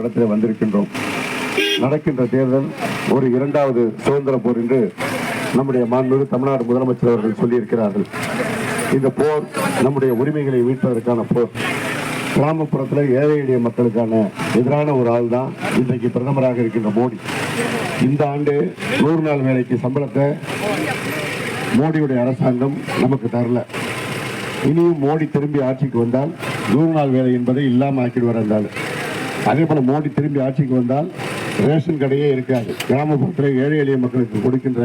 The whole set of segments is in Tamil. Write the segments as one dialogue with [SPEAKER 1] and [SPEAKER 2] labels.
[SPEAKER 1] இடத்துல வந்திருக்கின்றோம். நடக்கின்ற தேர்தல் ஒரு இரண்டாவது சுதந்திர போர் என்று நம்முடைய மாண்புமிகு தமிழ்நாடு முதலமைச்சர் அவர்கள் சொல்லியிருக்கிறார்கள். இந்த போர் நம்முடைய உரிமைகளை மீட்பதற்கான போர். கிராமப்புறத்தில் ஏழை எளிய மக்களுக்கான எதிரான ஒரு ஆள் தான் இன்றைக்கு பிரதமராக இருக்கின்ற மோடி. இந்த ஆண்டு நூறு நாள் வேலைக்கு சம்பளத்தை மோடியுடைய அரசாங்கம் நமக்கு தரல. இனியும் மோடி திரும்பி ஆட்சிக்கு வந்தால் நூறு நாள் வேலை என்பதை இல்லாமல் ஆக்கிடுவார் இருந்தாலும் அதே போல மோடி திரும்பி ஆட்சிக்கு வந்தால் ரேஷன் கடையே இருக்காது. கிராமப்புறத்தில் ஏழை எளிய மக்களுக்கு கொடுக்கின்ற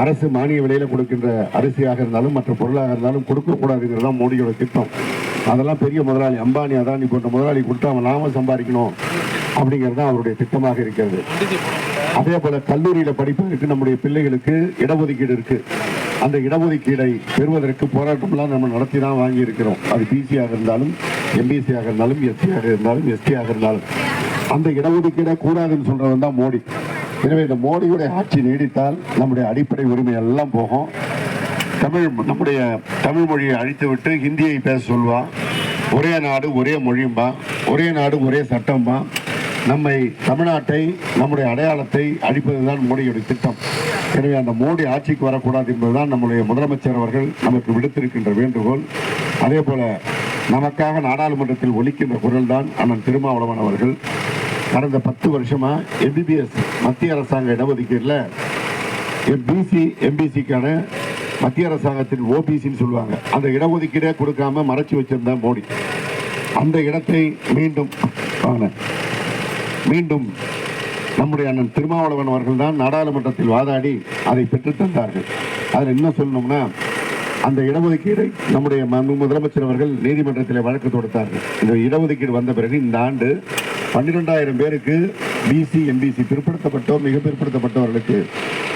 [SPEAKER 1] அரசு மானிய விலையில் கொடுக்கின்ற அரிசியாக இருந்தாலும் மற்ற பொருளாக இருந்தாலும் கொடுக்கக்கூடாதுங்கிறது தான் மோடியோட திட்டம். அதெல்லாம் பெரிய முதலாளி அம்பானி அதானி போன்ற முதலாளி கொடுத்து அவன் நாம சம்பாதிக்கணும் அப்படிங்கிறது தான் அவருடைய திட்டமாக இருக்கிறது. அதே போல கல்லூரியில் படிப்பதற்கு நம்முடைய பிள்ளைகளுக்கு இடஒதுக்கீடு இருக்கு. அந்த இடஒதுக்கீடை பெறுவதற்கு போராட்டம்லாம் நம்ம நடத்தி தான் வாங்கி இருக்கிறோம் அது பிசியாக இருந்தாலும் எம்பிசியாக இருந்தாலும் எஸ்சியாக இருந்தாலும் எஸ்டியாக இருந்தாலும் அந்த இடஒதுக்கீடை கூடாதுன்னு சொல்றவன் தான் மோடி. எனவே இந்த மோடியுடைய ஆட்சி நீடித்தால் நம்முடைய அடிப்படை உரிமை எல்லாம் போகும். தமிழ் நம்முடைய தமிழ் மொழியை அழித்துவிட்டு ஹிந்தியை பேச சொல்வா. ஒரே நாடு ஒரே மொழியும்பா. ஒரே நாடு ஒரே சட்டம்பா. நம்மை தமிழ்நாட்டை நம்முடைய அடையாளத்தை அழிப்பதுதான் மோடியுடைய திட்டம். எனவே அந்த மோடி ஆட்சிக்கு வரக்கூடாது என்பதுதான் நம்முடைய முதலமைச்சர் அவர்கள் நமக்கு விடுத்திருக்கின்ற வேண்டுகோள். அதே போல நமக்காக நாடாளுமன்றத்தில் ஒலிக்கின்ற குரல் தான் அண்ணன் திருமாவளவன் அவர்கள். கடந்த பத்து வருஷமா எம்பிபிஎஸ் மத்திய அரசாங்க இடஒதுக்கீடுல பிசி எம்பிசிக்கான மத்திய அரசாங்கத்தின் ஓபிசின்னு சொல்லுவாங்க. அந்த இடஒதுக்கீடே கொடுக்காம மறைச்சி வச்சிருந்தான் மோடி. அந்த இடத்தை மீண்டும் மீண்டும் நம்முடைய அண்ணன் திருமாவளவன் அவர்கள் தான் நாடாளுமன்றத்தில் வாதாடி அதை பெற்றுத்தந்தார்கள் அதில் என்ன சொல்லணும்னா அந்த இடஒதுக்கீடை நம்முடைய முதலமைச்சர் அவர்கள் நீதிமன்றத்தில் வழக்கு தொடுத்தார்கள். இந்த இடஒதுக்கீடு வந்த பிறகு இந்த ஆண்டு பன்னிரெண்டாயிரம் பேருக்கு பிசி எம்பிசி பிற்படுத்தப்பட்டோர் மிக பிற்படுத்தப்பட்டவர்களுக்கு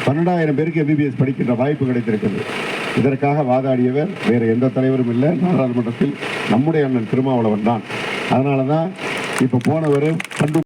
[SPEAKER 1] பன்னெண்டாயிரம் பேருக்கு எம்பிபிஎஸ் படிக்கின்ற வாய்ப்பு கிடைத்திருக்கிறது. இதற்காக வாதாடியவர் வேறு எந்த தலைவரும் இல்லை. நாடாளுமன்றத்தில் நம்முடைய அண்ணன் திருமாவளவன் தான். அதனால தான் இப்போ போனவர்